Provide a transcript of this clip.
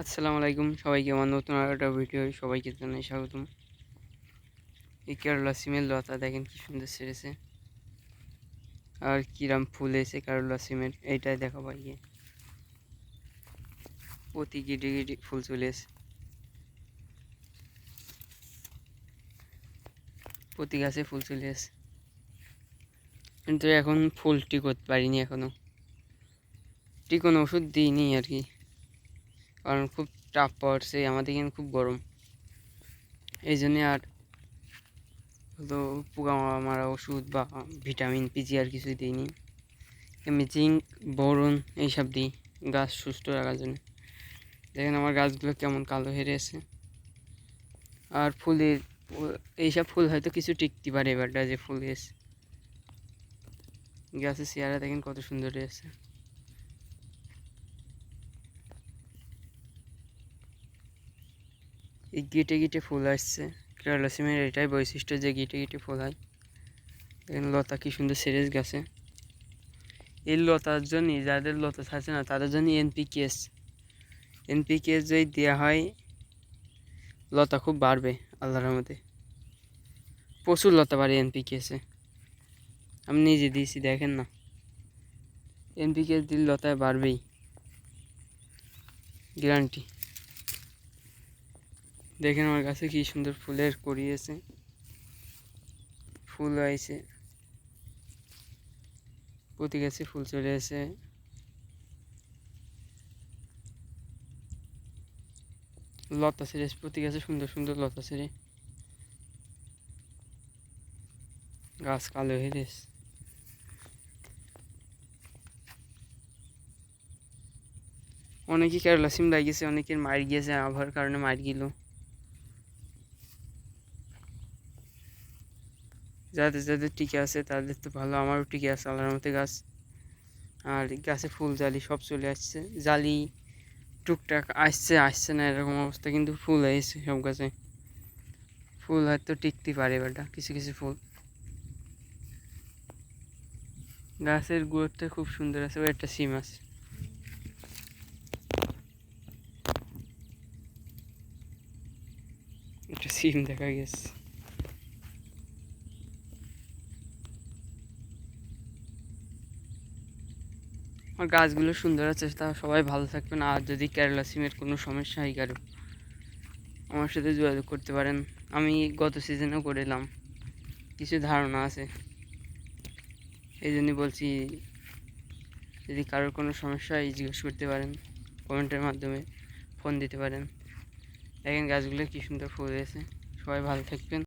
আসসালামু আলাইকুম। সবাইকে আমার নতুন আর একটা ভিডিও সবাইকে জানাই স্বাগতম। এই কেরলা সিমের লতা, দেখেন কি সুন্দর সেরেছে আর কিরাম ফুল এসে কেরলা সিমের, এইটাই দেখা পাই প্রতি গিটি গিটি ফুল চলে এসে প্রতি গাছে ফুল চলে এসে কিন্তু এখন ফুল টিকতে পারিনি এখনও। টিকোনো ওষুধ দিইনি আর কি। কারণ খুব টাফ পড়ছে আমাদের এখানে খুব গরম। এই জন্যে আর তো পোকা মারা ওষুধ বা ভিটামিন পিজি আর কিছুই দিইনি। এমনি জিঙ্ক বরণ এইসব দিই গাছ সুস্থ রাখার জন্য। দেখেন আমার গাছগুলো কেমন কালো হেরে আছে আর ফুলের এইসব ফুল হয়তো কিছু টিকতে পারে এবারটা যে ফুল এসে গাছের চেয়ারা দেখেন কত সুন্দর এসে এই গিটে গিটে ফুল আসছে। কেরালাসিমের এটাই বৈশিষ্ট্য যে গিটে গিটে ফুল হয়। দেখেন লতা কি সুন্দর সেরেস গেছে। এই লতার জন্য যাদের লতা থাকে না, তাদের জন্য এনপিকেএস এনপিকেএস যদি দেওয়া হয়, লতা খুব বাড়বে, আল্লাহর মধ্যে প্রচুর লতা বাড়ে এনপিকেএসে আমি নিজে দিয়েছি, দেখেন না। এনপিকেএস দিলে লতায় বাড়বেই। গ্যারান্টি দেখেন আমার কাছে কি সুন্দর ফুলের করিয়েছে ফুল আইছে প্রতি গাছে ফুল চলে এসে লতা ছেড়ে প্রতি গাছে সুন্দর সুন্দর লতা ছেড়ে। গাছ কালো হয়ে গেছে। অনেকে কেরলা সিম লাগিয়েছে, অনেকের মার গিয়েছে, আবহাওয়ার কারণে মার গেল। যাদের যাদের টিকে আছে তাদের তো ভালো, আমারও টিকে আছে আল্লাহর মতে গাছ। আর গাছে ফুল, জালি সব চলে আসছে। জালি, টুকটাক আসছে আসছে না এরকম অবস্থা, কিন্তু ফুল এসেছে সব গাছে। ফুল হয়তো টিকতে পারে এবারটা কিছু কিছু ফুল। গাছের গ্রোথটা খুব সুন্দর আছে ও একটা সিম আছে। একটা সিম দেখা গেছে। আমার গাছগুলো সুন্দর আছে, তা সবাই ভালো থাকবেন। আর যদি কেরালা সিমের কোনো সমস্যা হয় কারও, আমার সাথে যোগাযোগ করতে পারেন। আমি গত সিজনেও করেলাম। কিছু ধারণা আছে। এই জন্যই বলছি, যদি কারোর কোনো সমস্যা হয় জিজ্ঞেস করতে পারেন। কমেন্টের মাধ্যমে ফোন দিতে পারেন। দেখেন গাছগুলো কী সুন্দর ফুল হয়েছে। সবাই ভালো থাকবেন।